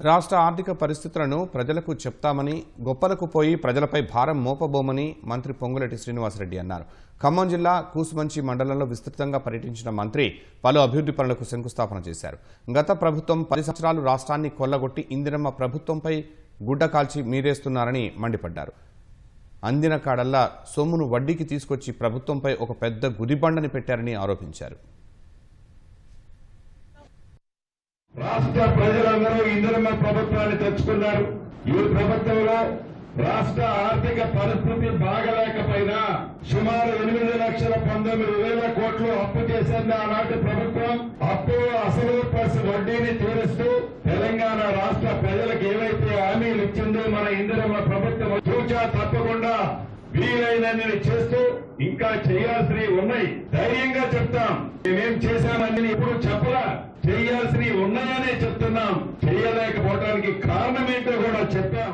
రాష్ట్ర ఆర్థిక పరిస్థితులను ప్రజలకు చెప్తామని గొప్పలకు పోయి ప్రజలపై భారం మోపబోమని మంత్రి పొంగులేటి శ్రీనివాసరెడ్డి అన్నారు. ఖమ్మం జిల్లా కూసుమంచి మండలంలో విస్తృతంగా పర్యటించిన మంత్రి పలు అభివృద్ధి పనులకు శంకుస్థాపన చేశారు. గత ప్రభుత్వం పది సంవత్సరాలు రాష్ట్రాన్ని కొల్లగొట్టి ఇందిరమ్మ ప్రభుత్వంపై గుడ్డ కాల్చి మీరేస్తున్నారని మండిపడ్డారు. అందిన కాడల్లా సొమ్మును వడ్డీకి తీసుకొచ్చి ప్రభుత్వంపై ఒక పెద్ద గుదిబండని పెట్టారని ఆరోపించారు. రాష్ట్ర ప్రజలందరూ ఇందిరమ్మ ప్రభుత్వాన్ని తెచ్చుకున్నారు. ఈ ప్రభుత్వంలో రాష్ట్ర ఆర్థిక పరిస్థితి బాగలేకపోయినా సుమారు ఎనిమిది లక్షల పంతొమ్మిది వేల కోట్లు అప్పు చేసింది ఆనాటి ప్రభుత్వం. అప్పు అసలు ప్లస్ వడ్డీని తీరుస్తూ తెలంగాణ రాష్ట్ర ప్రజలకు ఏవైతే హామీలు ఇచ్చిందో మన ఇందిరమ్మ ప్రభుత్వం చూచా తప్పకుండా వీలైనన్ని చేస్తూ ఇంకా చేయాల్సినవి ఉన్నాయి. ధైర్యంగా చెప్తాం. మేమేం చేశామని ఇప్పుడు చెప్ప చేయాల్సినవి ఉన్నాయనే చెప్తున్నాం. చేయలేకపోవడానికి కారణమేంటో కూడా చెప్పాం.